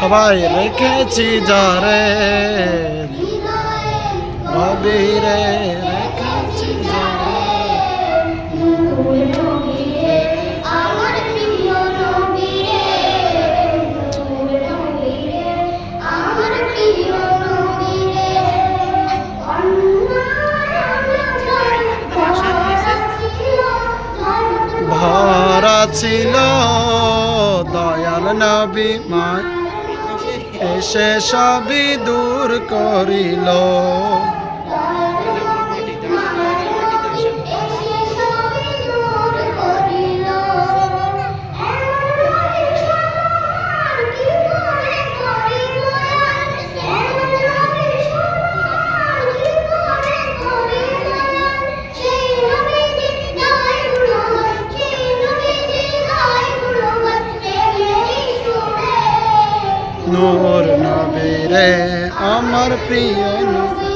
সবাই রেখেছি যারে হৃদয়ে নবীরে রেখেছি ছিল দয়াল নবী মায় এসে সবই দূর করিল। নূর নবীরে আমার প্রিয় নবী